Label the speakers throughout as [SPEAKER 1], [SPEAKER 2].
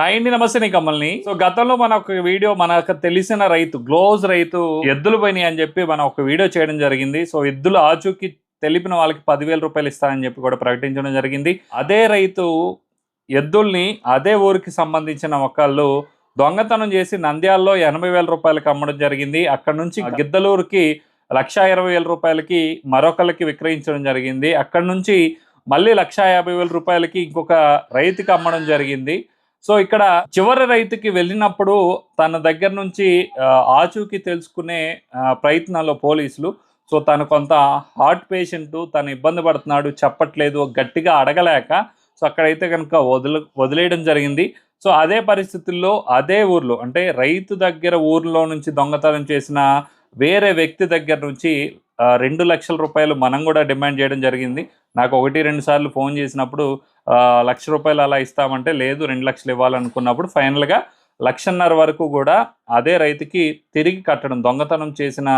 [SPEAKER 1] Hi అండి నమస్తే నీ కమల్ని. సో గతంలో మన ఒక వీడియో మనకు తెలిసిన రైతు గ్లోజ్ రైతు ఎద్దులు పోయినాయి అని చెప్పి మనం ఒక వీడియో చేయడం జరిగింది. సో ఎద్దులు ఆచూకి తెలిపిన వాళ్ళకి పదివేల రూపాయలు ఇస్తానని చెప్పి కూడా ప్రకటించడం జరిగింది. అదే రైతు ఎద్దుల్ని అదే ఊరికి సంబంధించిన ఒకళ్ళు దొంగతనం చేసి నంద్యాలలో ఎనభై వేల రూపాయలకి అమ్మడం జరిగింది. అక్కడ నుంచి గిద్దలూరుకి లక్ష ఇరవై వేల రూపాయలకి మరొకరికి విక్రయించడం జరిగింది. అక్కడ నుంచి మళ్ళీ లక్ష యాభై వేల రూపాయలకి ఇంకొక రైతుకి అమ్మడం జరిగింది. సో ఇక్కడ చివరి రైతుకి వెళ్ళినప్పుడు తన దగ్గర నుంచి ఆచూకి ఆచూకీ తెలుసుకునే ప్రయత్నాల్లో పోలీసులు. సో తను కొంత హార్ట్ పేషెంట్ తను ఇబ్బంది పడుతున్నాడు చెప్పట్లేదు గట్టిగా అడగలేక సో అక్కడైతే కనుక వదిల వదిలేయడం జరిగింది. సో అదే పరిస్థితుల్లో అదే ఊర్లో అంటే రైతు దగ్గర ఊర్లో నుంచి దొంగతనం చేసిన వేరే వ్యక్తి దగ్గర నుంచి రెండు లక్షల రూపాయలు మనం కూడా డిమాండ్ చేయడం జరిగింది. నాకు ఒకటి రెండు సార్లు ఫోన్ చేసినప్పుడు లక్ష రూపాయలు అలా ఇస్తామంటే లేదు రెండు లక్షలు ఇవ్వాలనుకున్నప్పుడు ఫైనల్గా లక్షన్నర వరకు కూడా అదే రైతుకి తిరిగి కట్టడం దొంగతనం చేసిన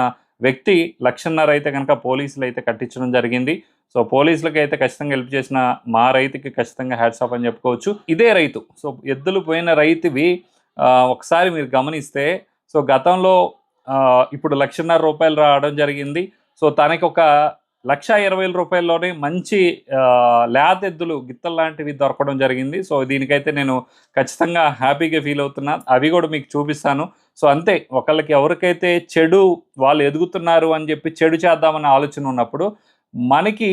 [SPEAKER 1] వ్యక్తి లక్షన్నర అయితే కనుక పోలీసులు అయితే కట్టించడం జరిగింది. సో పోలీసులకి అయితే ఖచ్చితంగా హెల్ప్ చేసిన మా రైతుకి ఖచ్చితంగా హ్యాట్స్ ఆఫ్ అని చెప్పుకోవచ్చు. ఇదే రైతు. సో ఎద్దులు పోయిన రైతువి ఒకసారి మీరు గమనిస్తే సో గతంలో ఇప్పుడు లక్షన్నర రూపాయలు రావడం జరిగింది. సో తనకి ఒక లక్ష ఇరవై వేల రూపాయల్లోనే మంచి లేతెద్దులు లేత ఎద్దులు గిత్తలు లాంటివి దొరకడం జరిగింది. సో దీనికైతే నేను ఖచ్చితంగా హ్యాపీగా ఫీల్ అవుతున్నా. అవి కూడా మీకు చూపిస్తాను. సో అంతే ఒకళ్ళకి ఎవరికైతే చెడు వాళ్ళు ఎదుగుతున్నారు అని చెప్పి చెడు చేద్దామనే ఆలోచన ఉన్నప్పుడు మనకి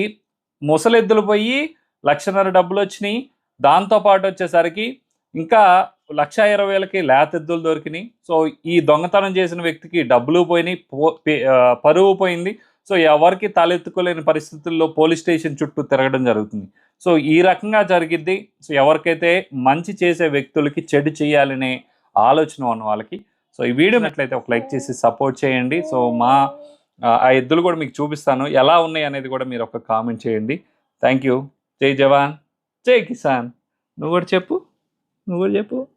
[SPEAKER 1] ముసలెద్దులు పోయి లక్షన్నర డబ్బులు వచ్చినాయి. దాంతోపాటు వచ్చేసరికి ఇంకా లక్ష ఇరవై వేలకి లేత ఎద్దులు దొరికినాయి. సో ఈ దొంగతనం చేసిన వ్యక్తికి డబ్బులు పోయినాయి పో- పరువు పోయింది. సో ఎవరికి తలెత్తుకోలేని పరిస్థితుల్లో పోలీస్ స్టేషన్ చుట్టూ తిరగడం జరుగుతుంది. సో ఈ రకంగా జరిగిద్ది. సో ఎవరికైతే మంచి చేసే వ్యక్తులకి చెడు చేయాలనే ఆలోచన ఉన్న వాళ్ళకి సో ఈ వీడియో నట్లయితే ఒక లైక్ చేసి సపోర్ట్ చేయండి. సో మా ఆ, ఆ ఎద్దులు కూడా మీకు చూపిస్తాను. ఎలా ఉన్నాయి అనేది కూడా మీరు ఒక కామెంట్ చేయండి. Thank you. జై జవాన్. జై కిసాన్. నువ్వు కూడా చెప్పు. Não olhei pro.